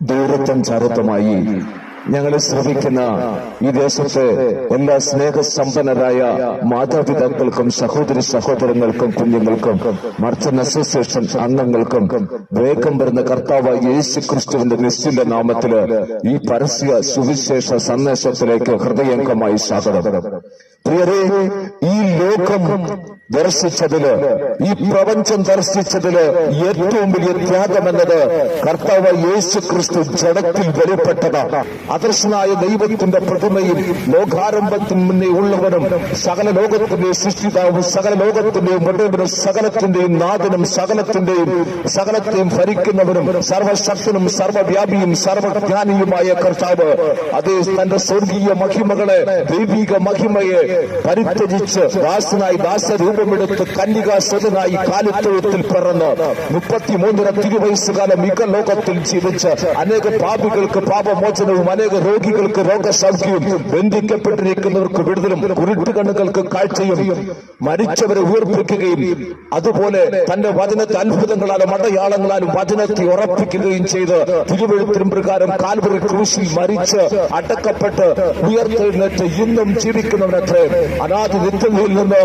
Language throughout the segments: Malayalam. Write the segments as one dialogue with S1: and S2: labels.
S1: ദൂരത്തും ചാരത്തുമായി ഞങ്ങളെ ശ്രമിക്കുന്ന ഈ ദേശത്തെ എല്ലാ സ്നേഹസമ്പന്നരായ മാതാപിതാക്കൾക്കും സഹോദരി സഹോദരങ്ങൾക്കും കുഞ്ഞുങ്ങൾക്കും മർച്ചൻ അസോസിയേഷൻ അംഗങ്ങൾക്കും വേഗം വരുന്ന കർത്താവായ യേശു ക്രിസ്തുവിന്റെ നിശ്ചിത നാമത്തിൽ ഈ പരസ്യ സുവിശേഷ സന്ദേശത്തിലേക്ക് ഹൃദയംഗമായി സ്വാഗതം. പ്രിയരെ ഈ ലോകം ദർശിച്ചതിൽ ഈ പ്രപഞ്ചം ദർശിച്ചതിൽ ഏറ്റവും വലിയ ത്യാഗമെന്നത് കർത്താവ് യേശു ക്രിസ്തു ജഡത്തിൽ വെളിപ്പെട്ടതാണ്. അദർശനായ ദൈവത്തിന്റെ പ്രതിമയും ലോകാരംഭത്തിന് മുന്നേ ഉള്ളവനും സകല ലോകത്തിന്റെ സൃഷ്ടിതാവും സകല ലോകത്തിന്റെയും ഉടയവനും സകലത്തിന്റെയും നാഥനും സകലത്തിന്റെയും സകലത്തെയും ഭരിക്കുന്നവനും സർവശക്തനും സർവവ്യാപിയും സർവജ്ഞാനിയുമായ കർത്താവ് അതേ തന്റെ സ്വർഗീയ മഹിമകളെ ദൈവിക മഹിമയെ പരിത്യജിച്ച് ദാസനായി ദാസരൂപമെടുത്ത് കന്യകാസ്വതനായി കാലിത്തൊഴുത്തിൽ പിറന്ന് മുപ്പത്തിമൂന്നര തിരുവയസ്സുകാലം മിക ലോകത്തിൽ ജീവിച്ച് അനേക പാപികൾക്ക് പാപമോചനവും അനേക രോഗികൾക്ക് രോഗസൗഖ്യവും ബന്ധിക്കപ്പെട്ടിരിക്കുന്നവർക്ക് വിടുതലും കുരുട്ട് കണ്ണുകൾക്ക് കാഴ്ചയും മരിച്ചവരെ ഉയർപ്പിക്കുകയും അതുപോലെ തന്റെ വചനത്തെ അത്ഭുതങ്ങളാലും അടയാളങ്ങളാലും വചനത്തെ ഉറപ്പിക്കുകയും ചെയ്ത് തിരുവഴുത്തിനും പ്രകാരം കാൽവറി ക്രൂശിൽ മരിച്ച് അടക്കപ്പെട്ട് ഉയർത്തെഴുന്നേറ്റ് ഇന്നും ജീവിക്കുന്നവനത്രേ അനാദി നിത്യങ്ങളിൽ നിന്ന്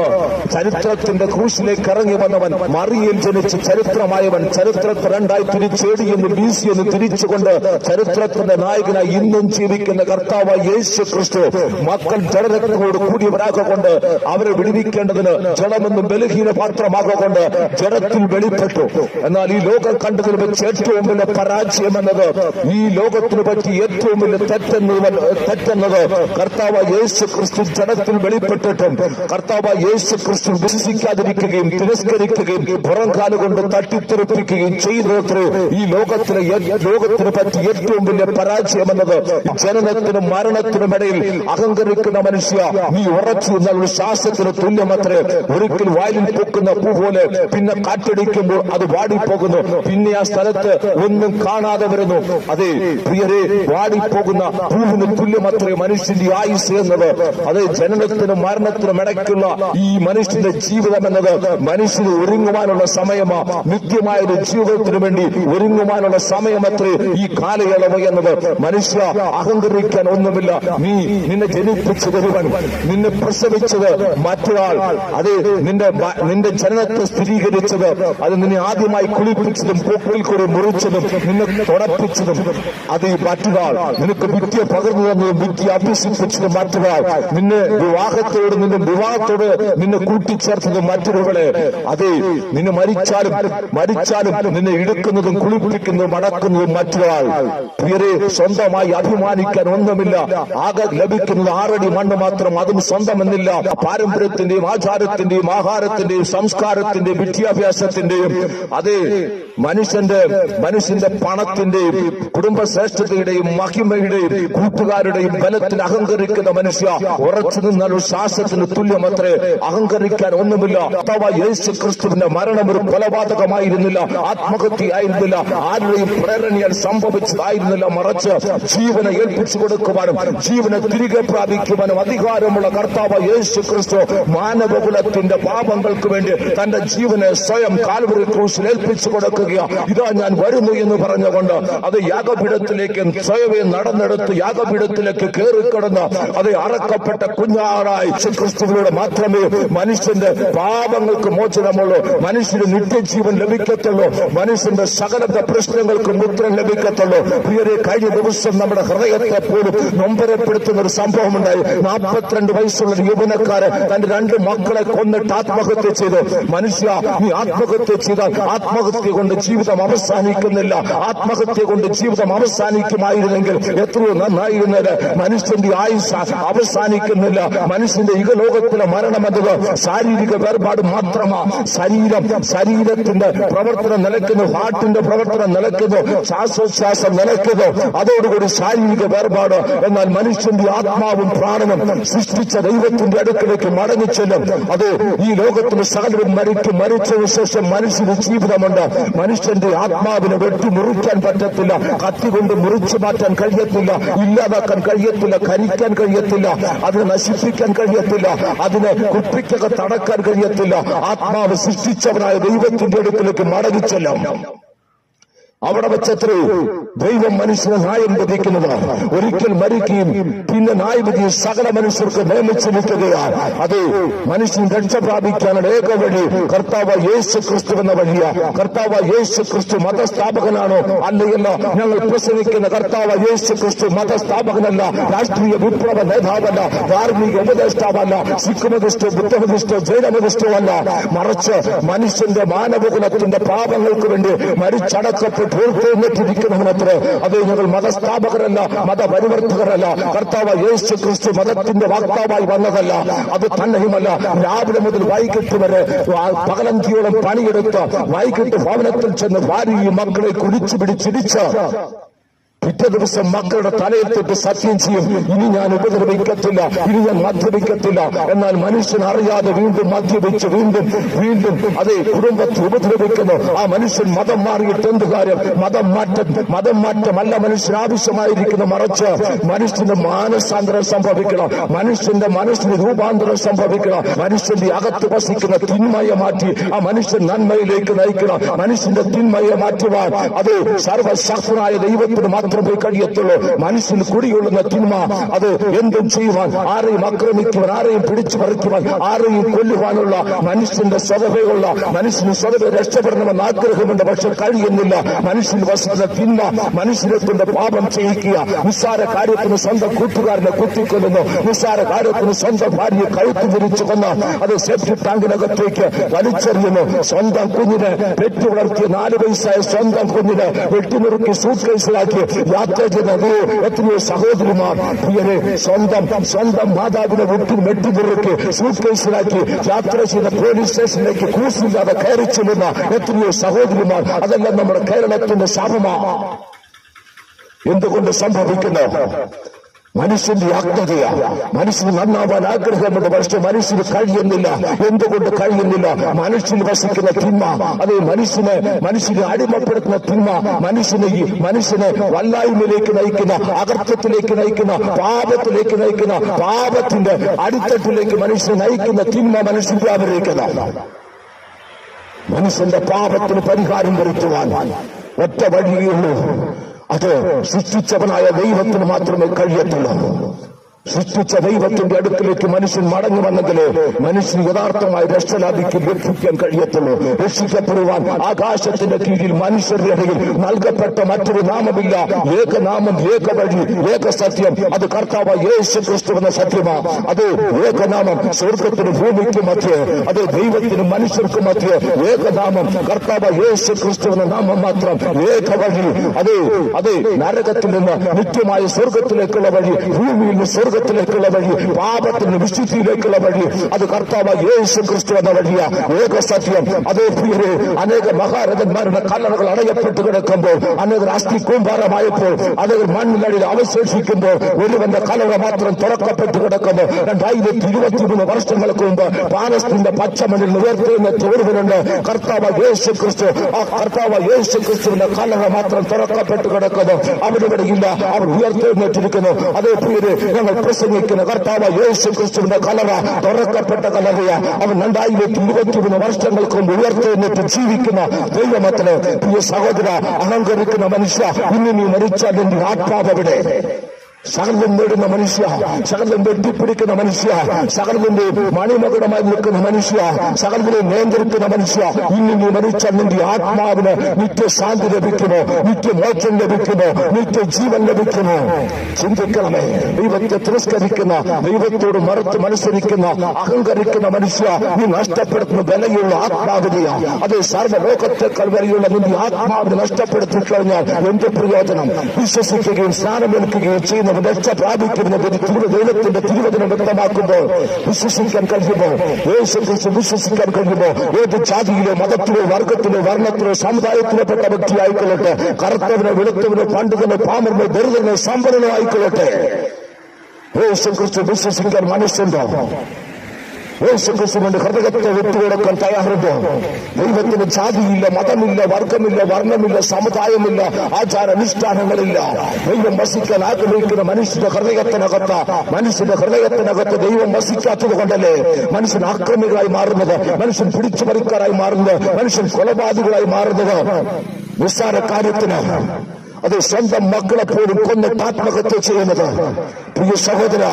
S1: ചരിത്രത്തിന്റെ ക്രൂശിലേക്ക് ഇറങ്ങി വന്നവൻ മറിയിൽ ജനിച്ച് ചരിത്രമായവൻ ചരിത്രത്തെ രണ്ടായി തിരിച്ചേടി എന്ന് ബി സി എന്ന് തിരിച്ചുകൊണ്ട് ചരിത്രത്തിന്റെ നായകനായി ഇന്നും ജീവിക്കുന്ന കർത്താവ് യേശു ക്രിസ്തു മക്കൾ ജഡരക്തങ്ങളോട് കൂടിയവരാകൊണ്ട് അവരെ വിടുവിക്കേണ്ടതിന് ജഡമെന്ന് ബലഹീന പാത്രമാകൊണ്ട് ജഡത്തിൽ വെളിപ്പെട്ടു. എന്നാൽ ഈ ലോകം കണ്ടതിൽ വെച്ച് ഏറ്റവും വലിയ പരാജയം എന്നത് ഈ ലോകത്തിന് പറ്റി ഏറ്റവും വലിയ തെറ്റെന്നത് തെറ്റെന്നത് കർത്താവ് യേശു ക്രിസ്തു ജഡത്തിൽ വെളിപ്പെട്ടിട്ടും കർത്താവ് യേശു ക്രിസ്തു വിശ്വസിക്കാതിരിക്കുകയും തിരസ്കരിക്കുകയും പുറം കാലുകൊണ്ട് തട്ടിത്തെറിപ്പിക്കുകയും ചെയ്തത്രേ ഈ ലോകത്തിന് ലോകത്തിന് പറ്റി ഏറ്റവും വലിയ പരാജയം എന്നത് ജനനത്തിനും മരണത്തിനും ഇടയിൽ അഹങ്കരിക്കുന്ന മനുഷ്യ നീ ഉറച്ചു എന്നാൽ ഒരു ശ്വാസത്തിന് തുല്യമത്രേ. ഒരിക്കൽ വയലിൽ പൊക്കുന്ന പൂ പോലെ പിന്നെ കാറ്റടിക്കുമ്പോൾ അത് വാടിപ്പോകുന്നു. പിന്നെ ആ സ്ഥലത്ത് ഒന്നും കാണാതെ വരുന്നു. അതെ പ്രിയരെ വാടിപ്പോകുന്ന പൂവിന് തുല്യമത്രേ മനുഷ്യന്റെ ആയുസ് എന്നത്. അതെ ജനനത്തിനും മരണത്തിനും ഇടയ്ക്കുള്ള ഈ മനുഷ്യന്റെ ജീവിതം എന്നത് മനുഷ്യന് ഒരുങ്ങുവാനുള്ള സമയമാ നിത്യമായ ഒരു ജീവിതത്തിനു വേണ്ടി ഒരുങ്ങുവാനുള്ള സമയമത്രേ ഈ കാലയളവ് എന്നത്. മനുഷ്യ അഹങ്കരിക്കാൻ ഒന്നുമില്ല. നീ നിന്നെ ജനിപ്പിച്ചത് ഒരുവൻ. നിന്നെ പ്രസവിച്ചത് മറ്റൊരാൾ. അത് നിന്റെ നിന്റെ ജനനത്തെ സ്ഥിരീകരിച്ചത്. അത് നിന്നെ ആദ്യമായി കുളിപ്പിച്ചതും പൂക്കളിൽ കൂടി മുറിച്ചതും നിന്നെ തുടപ്പിച്ചതും അത് മറ്റൊരാൾ. നിനക്ക് വിദ്യ പകർന്നു തന്നതും വിദ്യ അഭ്യസിപ്പിച്ചതും മറ്റൊരാൾ. നിന്നെ വിവാഹത്തോട് നിന്റെ വിവാഹത്തോട് നിന്നെ കൂട്ടിച്ചേർത്തത് മറ്റൊരുവളെ. അത് നിന്നെ മരിച്ചാലും മരിച്ചാലും നിന്നെ ഇടുക്കുന്നതും കുളിപ്പിക്കുന്നതും അടക്കുന്നതും മറ്റൊരാൾ. പ്രിയരെ സ്വന്തമായി അഭിമാനിക്കാൻ ഒന്നുമില്ല. ആകെ ലഭിക്കുന്നത് ആറടി മണ്ണ് മാത്രം. അതും സ്വന്തമെന്നില്ല. പാരമ്പര്യത്തിന്റെയും ആചാരത്തിന്റെയും ആഹാരത്തിന്റെയും സംസ്കാരത്തിന്റെയും വിദ്യാഭ്യാസത്തിന്റെയും അത് മനുഷ്യന്റെ മനുഷ്യന്റെ പണത്തിന്റെയും കുടുംബശ്രേഷ്ഠതയുടെയും മഹിമയുടെയും കൂട്ടുകാരുടെയും ബലത്തിൽ അഹങ്കരിക്കുന്ന മനുഷ്യ ഉറച്ചു നിന്നാൽ ഒരു ശ്വാസത്തിന് തുല്യമത്രേ. അഹങ്കരിക്കാൻ ഒന്നുമില്ല. അഥവാ യേശു ക്രിസ്തുവിന്റെ മരണം ഒരു കൊലപാതകമായിരുന്നില്ല ആത്മഹത്യയായിരുന്നില്ല ആരുടെയും പ്രേരണയാൽ സംഭവിച്ചതായിരുന്നില്ല മറച്ച് ജീവനെ ഏൽപ്പിച്ചു കൊടുക്കുവാനും ജീവനെ തിരികെ പ്രാപിക്കുവാനും അധികാരമുള്ള കർത്താവ് യേശു ക്രിസ്തു മാനവകുലത്തിന്റെ പാപങ്ങൾക്ക് വേണ്ടി തന്റെ ജീവനെ സ്വയം കാൽവറി ക്രൂസിൽ ഏൽപ്പിച്ചു കൊടുക്കുക ഇതാ ഞാൻ വരുന്നു എന്ന് പറഞ്ഞുകൊണ്ട് അത് യാഗപീഠത്തിലേക്ക് സ്വയമേ നടന്നെടുത്ത് യാഗപീഠത്തിലേക്ക് കയറിക്കിടന്ന് അത് അറക്കപ്പെട്ട കുഞ്ഞാറായി ക്രിസ്തുവിലൂടെ മാത്രമേ മനുഷ്യന്റെ പാപങ്ങൾക്ക് മോചനമുള്ളൂ. മനുഷ്യന് നിത്യജീവൻ ലഭിക്കത്തുള്ളൂ. മനുഷ്യന്റെ സകലത്തെ പ്രശ്നങ്ങൾക്ക് മുദ്രം ലഭിക്കത്തുള്ളൂ. പ്രിയരെ കഴിഞ്ഞ ദിവസം നമ്മുടെ ഹൃദയത്തെ പോലും നൊമ്പരപ്പെടുത്തുന്ന ഒരു സംഭവം ഉണ്ടായി നാൽപ്പത്തിരണ്ട് വയസ്സുള്ള ഒരു തന്റെ രണ്ട് മക്കളെ കൊന്നിട്ട് ആത്മഹത്യ ചെയ്തു. മനുഷ്യ നീ ആത്മഹത്യ ചെയ്താൽ ആത്മഹത്യ കൊണ്ട് ജീവിതം അവസാനിക്കുന്നില്ല. ആത്മഹത്യ കൊണ്ട് ജീവിതം അവസാനിക്കുമായിരുന്നെങ്കിൽ എത്രയോ നന്നായിരുന്നത്. മനുഷ്യന്റെ ആയുസ് അവസാനിക്കുന്നില്ല. മനുഷ്യന്റെ ഇഹലോകത്തിലെ മരണം എന്നത് ശാരീരിക വേർപാട് മാത്രമാ. ശരീരം ശരീരത്തിന്റെ പ്രവർത്തനം നിലയ്ക്കുന്നു ഹാർട്ടിന്റെ പ്രവർത്തനം നിലയ്ക്കുന്നു ശ്വാസോച്ഛ്വാസം നിലയ്ക്കുന്നു. അതോടുകൂടി ശാരീരിക വേർപാട് എന്നാൽ മനുഷ്യന്റെ ആത്മാവും പ്രാണനും സൃഷ്ടിച്ച ദൈവത്തിന്റെ അടുക്കിലേക്ക് മടങ്ങി ചെല്ലും. അത് ഈ ലോകത്തിന് സകലരും മരിക്കും മരിച്ചതിന് ശേഷം മനുഷ്യന് ജീവിതമുണ്ട്. മനുഷ്യന്റെ ആത്മാവിനെ വെട്ടി മുറിക്കാൻ പറ്റത്തില്ല കത്തി കൊണ്ട് മുറിച്ചു മാറ്റാൻ കഴിയത്തില്ല ഇല്ലാതാക്കാൻ കഴിയത്തില്ല കരിക്കാൻ കഴിയത്തില്ല അതിനെ നശിപ്പിക്കാൻ കഴിയത്തില്ല അതിനെ കുപ്പിക്കകത്ത് അടക്കാൻ കഴിയത്തില്ല. ആത്മാവ് സൃഷ്ടിച്ചവനായ ദൈവത്തിന്റെ അടുക്കിലേക്ക് മടങ്ങിച്ചെല്ലാം അവിടെ വെച്ചത്രേ ദൈവം മനുഷ്യന് ന്യായം വിധിക്കുന്നത്. ഒരിക്കൽ മരിക്കുകയും പിന്നെ ന്യായവിധി സകല മനുഷ്യർക്ക് നിയമിച്ചു നിൽക്കുകയാണ് അത് മനുഷ്യൻ രക്ഷ പ്രാപിക്കാനുള്ള ഏക വഴി കർത്താവ് യേശു ക്രിസ്തു എന്ന വഴിയാ. കർത്താവ് യേശു ക്രിസ്തു മതസ്ഥാപകനാണോ? അല്ലയല്ല ഞങ്ങൾ പ്രസംഗിക്കുന്ന കർത്താവ് യേശു ക്രിസ്തു മതസ്ഥാപകനല്ല രാഷ്ട്രീയ വിപ്ലവ നേതാവല്ല ധാർമ്മിക ഉപദേഷ്ടാവല്ല സിഖ് ബുദ്ധമതിഷ്ടോ ബുദ്ധമതിസ്റ്റോ ജൈനമതിസ്റ്റോ അല്ല. മറിച്ച് മനുഷ്യന്റെ മാനവകുലത്തിന്റെ പാപങ്ങൾക്ക് വേണ്ടി മരിച്ചടക്കപ്പെട്ട് ഉയർത്തെഴുന്നേറ്റിരിക്കണമെന്നത്രേ അത് ഞങ്ങൾ മതസ്ഥാപകരല്ല മതപരിവർത്തകരല്ല. കർത്താവ് യേശു ക്രിസ്തു മതത്തിന്റെ വാക്താവായി വന്നതല്ല. അത് തന്നെയുമല്ല രാവിലെ മുതൽ വൈകിട്ട് വരെ പകലന്തിയോളം പണിയെടുത്ത് വൈകിട്ട് ഭവനത്തിൽ ചെന്ന് ഭാര്യയും മക്കളെ കുടിച്ചു പിടിച്ചിടിച്ച് പിറ്റേ ദിവസം മക്കളുടെ തലയിൽ തൊട്ട് സത്യം ചെയ്യും. ഇനി ഞാൻ ഉപദ്രവിക്കത്തില്ല. ഇനി ഞാൻ മദ്യപിക്കത്തില്ല. എന്നാൽ മനുഷ്യൻ അറിയാതെ വീണ്ടും മദ്യപിച്ച് വീണ്ടും വീണ്ടും അതേ കുടുംബത്തെ ഉപദ്രവിക്കുന്നു. ആ മനുഷ്യൻ മതം മാറിയിട്ട് എന്ത് കാര്യം? മതം മാറ്റം. മതം മാറ്റമല്ല മനുഷ്യന് ആവശ്യമായിരിക്കുന്ന മറിച്ച്. മനുഷ്യന്റെ മാനസാന്തരം സംഭവിക്കണം. മനുഷ്യന്റെ മനസ്സിന് രൂപാന്തരം സംഭവിക്കണം. മനുഷ്യന്റെ അകത്ത് വസിക്കുന്ന തിന്മയെ മാറ്റി ആ മനുഷ്യൻ നന്മയിലേക്ക് നയിക്കണം. മനുഷ്യന്റെ തിന്മയെ മാറ്റുവാൻ അത് സർവശക്തനായ ദൈവത്തിന് മാത്രമേ കഴിയത്തുള്ളൂ. മനസ്സിന് കുടികൊള്ളുന്ന തിന്മ അത് എന്തും ചെയ്യുവാൻ ആരെയും ആക്രമിക്കുവാൻ ആരെയും പിടിച്ചു പറിക്കുവാൻ ആരെയും കൊല്ലുവാനുള്ള മനുഷ്യന്റെ സ്വതവയുള്ള മനുഷ്യന് സ്വതവെ രക്ഷപ്പെടണമെന്ന് ആഗ്രഹമുണ്ട് പക്ഷെ കഴിയുന്നില്ല. മനുഷ്യന് വസിക്കുന്ന തിന്മ മനുഷ്യനെ പാപം ചെയ്യിക്കുക. നിസ്സാര കാര്യത്തിന് സ്വന്തം കൂട്ടുകാരനെ കുത്തിക്കൊല്ലുന്നു. നിസ്സാര കാര്യത്തിന് സ്വന്തം ഭാര്യയെ കഴുത്തു തിരിച്ചു കൊന്ന അത് സെപ്റ്റി ടാങ്കിനകത്തേക്ക് വലിച്ചെറിയുന്നു. സ്വന്തം കുഞ്ഞിനെ പെറ്റു വളർത്തിയ നാല് വയസ്സായ സ്വന്തം കുഞ്ഞിനെ വെട്ടിമുറുക്കി സൂട്ട് കേസിലാക്കി യാത്ര ചെയ്തത് എത്രയോ സഹോദരിമാർ പ്രിയരെ സ്വന്തം സ്വന്തം മാതാവിനെ വിട്ടു വെട്ടിനുറുക്കി സൂട്ട് കേസിലാക്കി യാത്ര ചെയ്ത പോലീസ് സ്റ്റേഷനിലേക്ക് കൂസില്ലാതെ കയറി ചെല്ലുന്ന എത്രയോ സഹോദരിമാർ അതെല്ലാം നമ്മുടെ കേരളത്തിന്റെ ശാപമാണ് എന്തുകൊണ്ട് സംഭവിക്കുന്നു? മനുഷ്യന്റെ അജ്ഞതയാണ് മനുഷ്യന് നന്നാവാൻ ആഗ്രഹമുണ്ട്. പക്ഷെ മനുഷ്യന് കഴിയുന്നില്ല. എന്തുകൊണ്ട് കഴിയുന്നില്ല? മനുഷ്യന് വസിക്കുന്ന തിന്മ. അത് മനുഷ്യനെ മനുഷ്യനെ അടിമപ്പെടുത്തുന്ന തിന്മ. മനുഷ്യനെ മനുഷ്യനെ വല്ലായ്മയിലേക്ക് നയിക്കുന്ന അകർത്തത്തിലേക്ക് നയിക്കുന്ന പാപത്തിലേക്ക് നയിക്കുന്ന പാപത്തിന്റെ അടിത്തട്ടിലേക്ക് മനുഷ്യനെ നയിക്കുന്ന തിന്മ മനുഷ്യൻ വ്യാപരിക്കുന്ന മനുഷ്യന്റെ പാപത്തിന് പരിഹാരം വരുത്തുവാൻ ഒറ്റ വഴിയുള്ളൂ അത് സൃഷ്ടിച്ചവനായ ദൈവത്തിന് മാത്രമേ കഴിയത്തുള്ളൂ. സൃഷ്ടിച്ച ദൈവത്തിന്റെ അടുക്കിലേക്ക് മനുഷ്യൻ മടങ്ങി വന്നെങ്കിൽ മനുഷ്യൻ യഥാർത്ഥമായി രക്ഷ ലാഭിക്കും ലഭിക്കാൻ കഴിയത്തുള്ളൂ. രക്ഷിക്കപ്പെടുവാൻ ആകാശത്തിന്റെ കീഴിൽ മനുഷ്യരുടെ ഇടയിൽ നൽകപ്പെട്ട മറ്റൊരു നാമമില്ല. ഏകനാമം ഏക വഴി ഏക സത്യം അത് കർത്താവ് യേശു ക്രിസ്തു എന്ന സത്യമാ. അത് ഏകനാമം സ്വർഗത്തിന് ഭൂമിക്ക് മധ്യേ. അത് ദൈവത്തിനും മനുഷ്യർക്കും മധ്യേ. ഏകനാമം കർത്താവ് യേശു ക്രിസ്തു എന്ന നാമം മാത്രം. ഏക വഴി അത് അത് നരകത്തിൽ നിന്ന് നിത്യമായ സ്വർഗത്തിലേക്കുള്ള വഴി ഭൂമിയിൽ നിന്ന് സ്വർഗത്തിലേക്കുള്ള വഴി പാപത്തിൽ നിന്ന് വിശുദ്ധിയിലേക്കുള്ള വഴി അത് കർത്താവ് യേശു ക്രിസ്തു എന്ന വഴിയാ ഏക സത്യം അതേ പ്രിയരെ അനേക മഹാരഥന്മാരുടെ കല്ലറകൾ അടയപ്പെട്ട് കിടക്കുമ്പോൾ അനേകർ അസ്ഥി കൂമ്പാരമായപ്പോൾ അനേകർ മണ്ണിനടിയിൽ അവശേഷിക്കുമ്പോൾ ഒരുവന്റെ കലറ മാത്രം തുറക്കപ്പെട്ട് കിടക്കുന്നു രണ്ടായിരത്തി ഇരുപത്തിമൂന്ന് വർഷങ്ങൾക്ക് മുമ്പ് പാലസ്തീന്റെ പച്ചമണ്ണിൽ ഉയർത്തെഴുന്നേറ്റ് ഒരുവനുണ്ട് കർത്താവ് യേശു ക്രിസ്തു ആ കർത്താവ് യേശു ക്രിസ്തുവിന്റെ കലറ മാത്രം തുറക്കപ്പെട്ട് കിടക്കുന്നു അവരിവിടെ ഇല്ല അവർ ഉയർത്തെഴുന്നേറ്റിരിക്കുന്നു അതേ പ്രിയരെ ഞങ്ങൾ പ്രസംഗിക്കുന്ന കർത്താവ് യേശു ക്രിസ്തുവിന്റെ കലറ തുറക്കപ്പെട്ട കലറയ. അവൻ രണ്ടായിരത്തി ഇരുപത്തിമൂന്ന് വർഷങ്ങൾക്ക് മുമ്പ് ഉയർത്തെഴുന്നേറ്റ് ജീവിക്കുന്ന ദൈവമത്തിന് പ്രിയ സഹോദര അഹങ്കരിക്കുന്ന മനുഷ്യ ഇന്ന് നീ മരിച്ചാൽ നിന്റെ ആത്മാവ് സകലം നേടുന്ന മനുഷ്യ സകലം വെട്ടിപ്പിടിക്കുന്ന മനുഷ്യ സകലത്തിന്റെ മണിമകുടമായി നിൽക്കുന്ന മനുഷ്യ സകലത്തിനെ നിയന്ത്രിക്കുന്ന മനുഷ്യ. ഇന്ന് നീ മരിച്ച നിന്റെ ആത്മാവിന് നിത്യശാന്തി ലഭിക്കുമോ? നിത്യമോക്ഷം ലഭിക്കുമോ? നിത്യ ജീവൻ ലഭിക്കുമോ? ചിന്തിക്കണമേ. ദൈവത്തെ തിരസ്കരിക്കുന്ന ദൈവത്തോട് മറുത്ത് മത്സരിക്കുന്ന അഹങ്കരിക്കുന്ന മനുഷ്യ നീ നഷ്ടപ്പെടുത്തുന്ന വിലയുള്ള ആത്മാവിനെയാ. അത് സർവലോകത്തെക്കാൾ വിലയുള്ള നിന്റെ ആത്മാവിനെ നഷ്ടപ്പെടുത്തി കഴിഞ്ഞാൽ എന്ത് പ്രയോജനം? വിശ്വസിക്കുകയും സ്നാനമേൽക്കുകയും ചെയ്യുന്നവൻ രക്ഷ പ്രാപിക്കുന്നതിന് തിരു ദൈവത്തിന്റെ തിരുവചനം വ്യക്തമാക്കുമ്പോൾ വിശ്വസിക്കാൻ കഴിയുമോ? യേശുക്രിസ്തു വിശ്വസിക്കാൻ കഴിയുമോ? ഏത് ജാതിയിലോ മതത്തിലോ വർഗത്തിലോ വർണത്തിലോ സമുദായത്തിലോ പെട്ട വ്യക്തി ആയിക്കൊള്ളട്ടെ. കറുത്തവനോ വെളുത്തവനോ പണ്ഡിതനോ പാമരനോ ദരിദ്രനോ സമ്പന്നനോ ആയിക്കൊള്ളട്ടെ. യേശുക്രിസ്തു വിശ്വസിക്കാൻ മനസ്സുണ്ടോ യേശുക്രിസ്തുവിന്റെ ഹൃദയത്തെ വിട്ടുകൊടുക്കാൻ തയ്യാറുണ്ടോ ദൈവത്തിന് ജാതിയില്ല മതമില്ല വർഗമില്ല വർണമില്ല സമുദായമില്ല ആചാരാനുഷ്ഠാനങ്ങളില്ല ദൈവം വസിക്കാൻ ആഗ്രഹിക്കുന്ന മനുഷ്യന്റെ ഹൃദയത്തിനകത്ത് മനുഷ്യന്റെ ഹൃദയത്തിനകത്ത് ദൈവം വസിക്കാത്തത് കൊണ്ടല്ലേ? മനുഷ്യൻ ആക്രമികളായി മാറുന്നത് മനുഷ്യൻ പിടിച്ചുപറിക്കാരായി മാറുന്നത് മനുഷ്യൻ കൊലപാതകളായി മാറുന്നത്. നിസ്സാര കാര്യത്തിന്. അത് സ്വന്തം മക്കളെ പോലും കൊന്നിട്ട് ആത്മഹത്യ ചെയ്യുന്നത്. പ്രിയ സഹോദര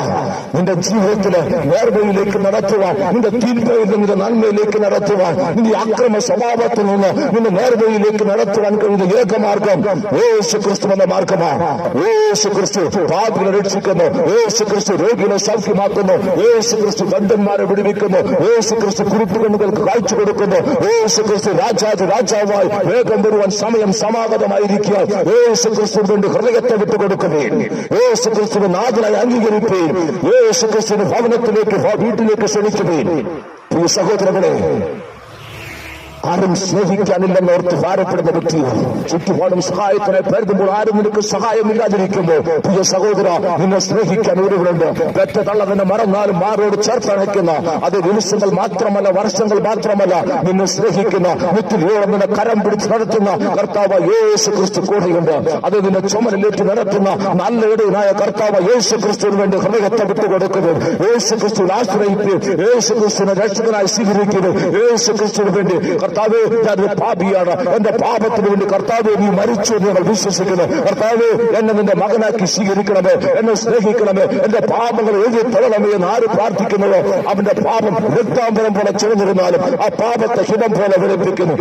S1: നിന്റെ ജീവിതത്തിലെ നേർവഴിയിലേക്ക് നടത്തുവാൻ നിന്റെ തീർപ്പയിൽ നിന്റെ നന്മയിലേക്ക് നടത്തുവാൻ നിന്റെ അക്രമ സ്വഭാവത്തിൽ നിന്ന് നിന്റെ നേർവഴിയിലേക്ക് നടത്തുവാൻ കഴിയുന്ന ഏകമാർഗം യേശു ക്രിസ്തു എന്ന മാർഗമാണ് യേശു ക്രിസ്തു പാപിനെ രക്ഷിക്കുന്നു. യേശു ക്രിസ്തു രോഗികളെ സൗഖ്യമാക്കുന്നു. യേശു ക്രിസ്തു ബന്ധന്മാരെ വിടുവിക്കുന്നു. യേശു ക്രിസ്തു കുരുട്ടുകണ്ണുകൾക്ക് കാഴ്ച കൊടുക്കുന്നു. യേശു ക്രിസ്തു രാജാതി രാജാവായി വേഗം വരുവാൻ സമയം സമാഗതമായിരിക്കുക. യേശു ക്രിസ്തു കൊണ്ട് ഹൃദയത്തെ വിട്ടുകൊടുക്കുകയും യേശു ക്രിസ്തു നാഥനായി अंगीक वीटे क्षण सहोद ആരും സ്നേഹിക്കാനില്ലെന്ന് ഓർത്ത് ഭാരപ്പെടുന്ന വ്യക്തിയാണ് ചുറ്റുപാടും സഹായത്തിനെ കരുതുമ്പോൾ ആരും നിനക്ക് സഹായമില്ലാതിരിക്കുമ്പോൾ പ്രിയ സഹോദര നിന്നെ സ്നേഹിക്കാൻ ഒരുവരുണ്ട് പെറ്റ തള്ള നിന്നെ മറന്നാലും മാറോട് ചേർത്തണയ്ക്കുന്ന അത് ദിവസങ്ങൾ മാത്രമല്ല വർഷങ്ങൾ മാത്രമല്ല നിന്നെ സ്നേഹിക്കുന്ന. മുത്തിലോളം നിന്നെ കരം പിടിച്ച് നടത്തുന്ന കർത്താവ് യേശു ക്രിസ്തു കൂടെയുണ്ട്. അത് നിന്നെ ചുമലിലേറ്റ് നടത്തുന്ന നല്ല ഇടയനായ കർത്താവ് യേശു ക്രിസ്തുവിന് വേണ്ടി ഹൃദയത്തെ വിട്ടുകൊടുക്കുകയും യേശു ക്രിസ്തു ആശ്രയിക്കുകയും യേശു ക്രിസ്തുവിനെ രക്ഷകനായി സ്വീകരിക്കുന്നു. യേശു ക്രിസ്തുവിന് വേണ്ടി കർത്താവ് ഞാൻ പാപിയാണ്. എന്റെ പാപത്തിന് വേണ്ടി കർത്താവ് നീ മരിച്ചു എന്ന് ഞങ്ങൾ വിശ്വസിക്കുന്നു. കർത്താവ് എന്നെ നിന്റെ മകനാക്കി സ്വീകരിക്കണമേ എന്നെ സ്നേഹിക്കണമേ. എന്റെ പാപങ്ങൾ എഴുതി തള്ളണമേ എന്ന് ആര് പ്രാർത്ഥിക്കുന്നുവോ? അവന്റെ പാപം വൃത്താന്തരം പോലെ ചുവന്നിരുന്നാലും ആ പാപത്തെ ഹിതം പോലെ വെളുപ്പിക്കുന്നു.